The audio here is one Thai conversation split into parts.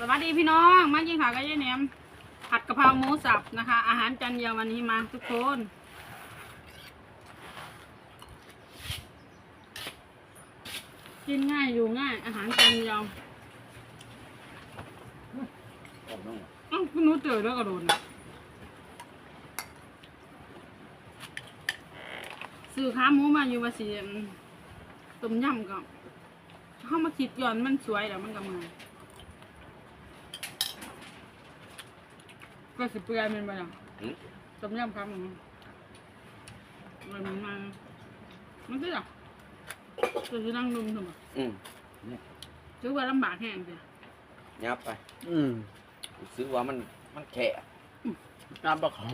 สวัสดีพี่น้องมากินข้าวกับยายแหนมผัดกะเพราหมูสับนะคะ อาหารจานเดียววันนี้มาทุกคนกินง่ายอยู่ง่าย อาหารจานเดียวเอ้าคุณหนูเจอแล้วกระโดดนะซื้อขาหมูมาอยู่ว่าสิอืมต้มยำก็เข้ามาคิดย้อนมันสวยแล้วมันก็เมือ ก็สิเปื่อยมันไปอะหืมต้มยำครับมันมันมันมันมันคืออะจะสินั่งดุมทำไมอืมถือว่าลำบากแห้งจ้ะยับไปอืมซื้อว่ามันมันแค่น้ำปลาของ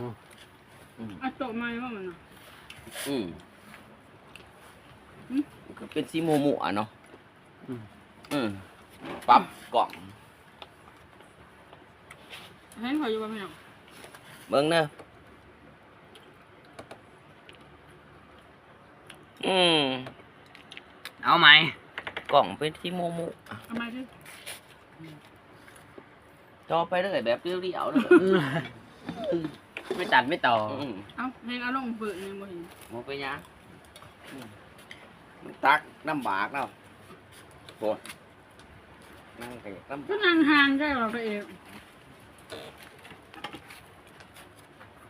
อืม อะโตมาว่ามันอะ อืมหืม มันก็เป็นสีโมโมอะเนาะอืม อืมปรับกล่อง เห็นเขาอยู่บ้านไหมอะเบิ่งเนอะอืมเอาไหมกล่องเป็นสีโมโมอะทำไมที่จอไปเลยแบบเรียวๆเลยไม่ตัดไม่ต่ออืมเอ้าเห็นอารมณ์เปิดยังบ่เห็นมองไปยังอืมมันตักลำบากแล้วโกรธนั่งไปลำก็บากนั่งห่างได้หรอตัวเอง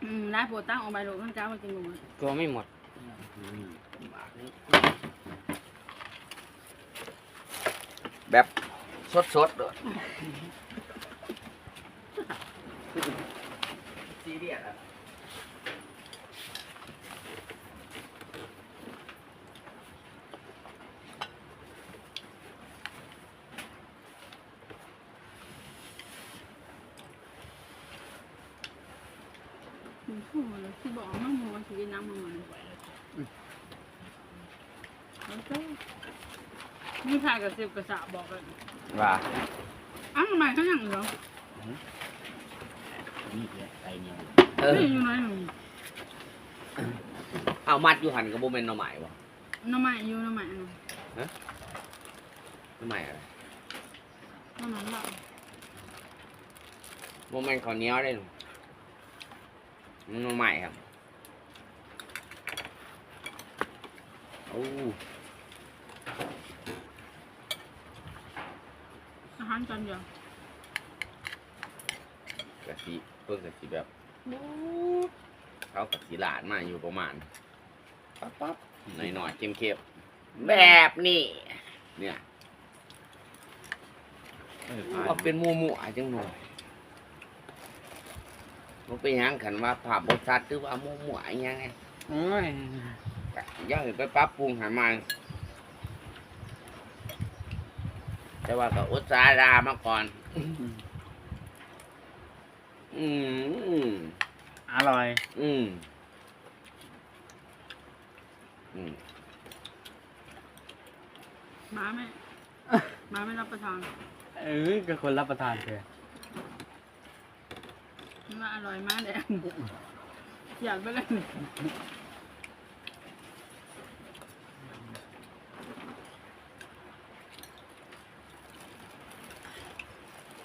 อืมได้โปรดตั้งออกไปโลดข้างเจ้ามากินหมูตัวไม่หมดแบบสดๆเลยซีเรียสอะ คู่เลยที่บอกมันหมูว่าชีวิตน้ำมันมันไหวเลยแล้วก็นี่ถ่ายกับเซฟกระสาบอกเลยว่าอ้าวทำไมเขาอย่างเหรอนี่แหละไอเนี่ยเออนี่อยู่ไหนหนูเอามัดอยู่หันกับโบเมนหน่อไม้วะน้ำใหม่อยู่น้ำใหม่นะหน่อไม้อะไรน้ำใหม่ละโบเมนข้าวเหนียวได้หนู หน่อไม้ครับโอ้อาหารจานเดียวกะทิเพิ่งกะทิแบบเขากะทิหลานมาอยู่ประมาณปั๊บปั๊บหน่อยหน่อยๆเข้มเข้มๆแบบนี้เนี่ยว่าเป็นมัวมัวๆจังหน่อย มันเป็นหยังขันว่าภาพบทชัดหรือว่ามัวมัวๆอิหยังไงโอ้ยก็อย่าให้ไปปรับปรุงให้มันแต่ว่าก็อุตสาห์ดามาก่อน อืมอร่อย อืม อืมหมาไม่หมาไม่รับประทาน เออก็คนรับประทานเถอะมัน ว่าอร่อยมากเลยอยากไปเลย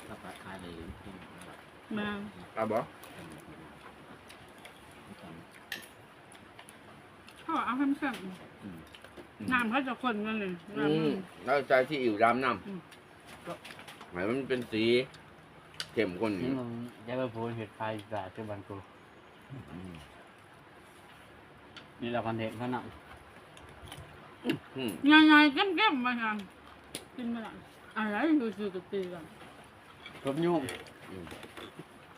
รับประทานเลยมาครับบอเขาบอกเอาเข้มเข้มๆน้ำเขาจะข้นกันเลยอืน้ำมมันแล้วใจที่อิ่วดำน้อืมำหมายมันเป็นสี เข้มข้นนี่นี่มึงจะไปพูดเหตุไฟสาดที่บันกูอืมนี่เราคอนเทนต์เขาหนักอืมใหญ่ๆเข้มๆมาค่ะกินไม่ได้อะไรอยู่ซื้อกับตีกันครบยุ่งอืม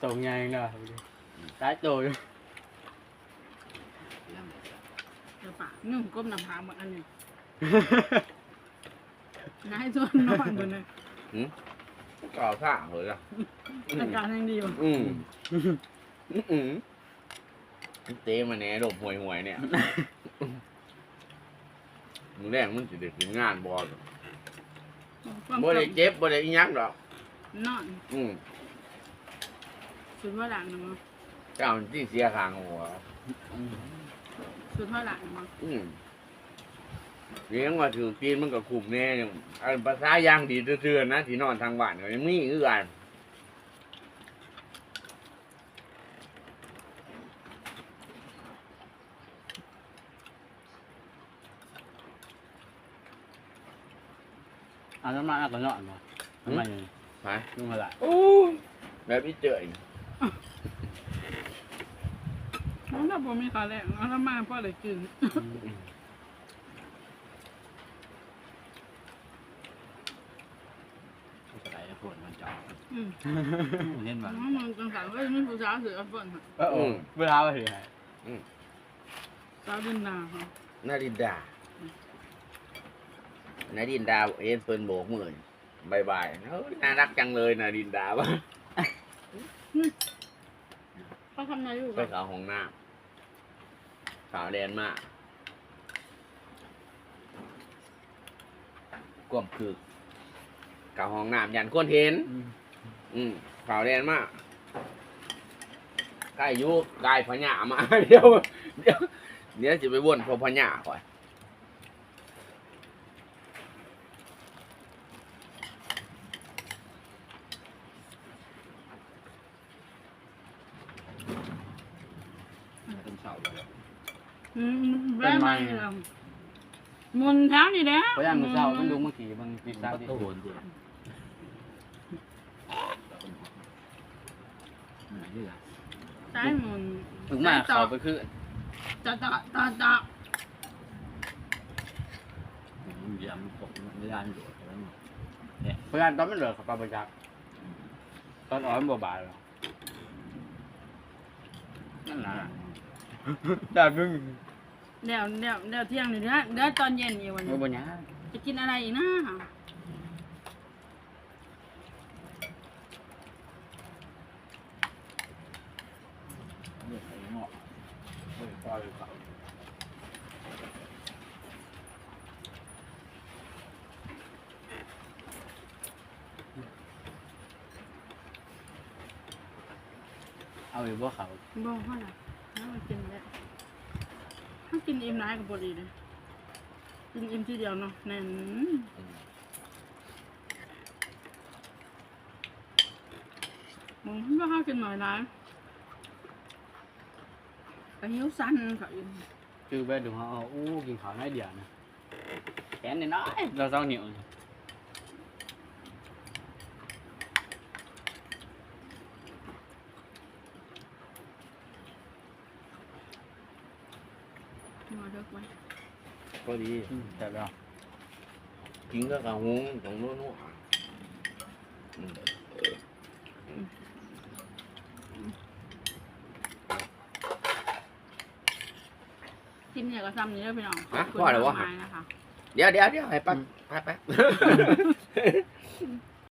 ตรงไงเนาะตายโตอยู่เดี๋ยวปากนึ่งก้มน้ำพาหมดอันนี้นายส่วนนอนบนเล ยอืมก็เอาผ้าเหรอล่ะอาการยังดีอยู่อืมอืมอืมเต้มาแหน่ดมห่วยห่วยๆเนี่ยมึงแรกมันสิเด็กถึงงานบอลบ่ได้เจ็บบ่ได้อิหยังหรอก นอนอืมสุดว่าหลังนะมั้งเจ้ามันที่เสียขางหัว สุดว่าหลังนะมั้งอืม เลี้ยงว่าถือตีนมันก็ขูบแน่อย่างอันภาษาย่างดีเตือนนะที่นอนทางบ้านก็ยังมีอือกันอันนั้นมาอักก็นเนาะมาทำไมไปนุ่งมาละโอ้แบบพี่เจอมันน่ะผมมีขาแรงอันนั้นมาพ่อเลยกิน ใส่ผลมันจอกอืมเล่นมัมานมันกังสันว่าไม่ผู้สาวเสือฝนค่ะเออเออเวลาไปถึงไหนสาวดินนาค่ะนาดินดานาดินดาเอ็นเปินโบกมือบายบายเฮ้ยน่ารักจังเลยนาดินดาวะเขาทำอะไรอยู่ไปกับเขาห้องน้ำขาวแดนมากกวมคือ เก่าห้องน้ำยันคนเห็น อืมขาวแดนมากใกล้อยุกายพญามา เดี๋ยวเดี๋ยวเดี๋ยวจะไปวนพอพญาก่อนเป็นเสาเลยอืมแม่ไม่เรามุนเท้านี่แหละเพราะอย่างมือเช้ามันดูเมื่อกี้มันปิดตาตาที่ที่โหนเดียว นี่แหละใช้มุนถึงมาเขาไปคือตาตาตาตามันยำผมไม่ได้โดดแล้วเพราะอย่างตอนมันเหลือเขาปลาประจักษ์ตอนอ่อนมันบ่บาดหรอกนั่นน่ะดาบึ้งเดี๋ยวเดี๋ยวเดี๋ยวเที่ยงนี่นะเดี๋ยวตอนเย็นอีกวันมันนี้บ่ยากจะกินอะไรอีกนะ นี่ไอ้เงาะไม่ปล่อยเขา เอาอยู่บ่เขาบอกเขาน่ะแล้วมากินแล้วถ้ากินอิ่มร้ายกับบดีเลยกินอิ่มทีเดียวเนาะแน่นมองว่าเขากินหน่อยร้ายแต่หิวสั้นเขาอยู่คือไปดูเขาเอาอู้กินข้าวน้อยเดียวนะแขนน้อยๆเราเศร้าเหนียว มาเด็ กไว้ก็ดีอืมแต่แล้วกินก็กระหงตรงนู้นนู้นอืมกินเนี่ยก็ซ้ำนี่แล้วพี่น้องฮะพ่อเดี๋ยวว่าขอบคุณมากมายนะคะ เดี๋ยวเดี๋ยวเดี๋ยวให้ปั๊บไปไป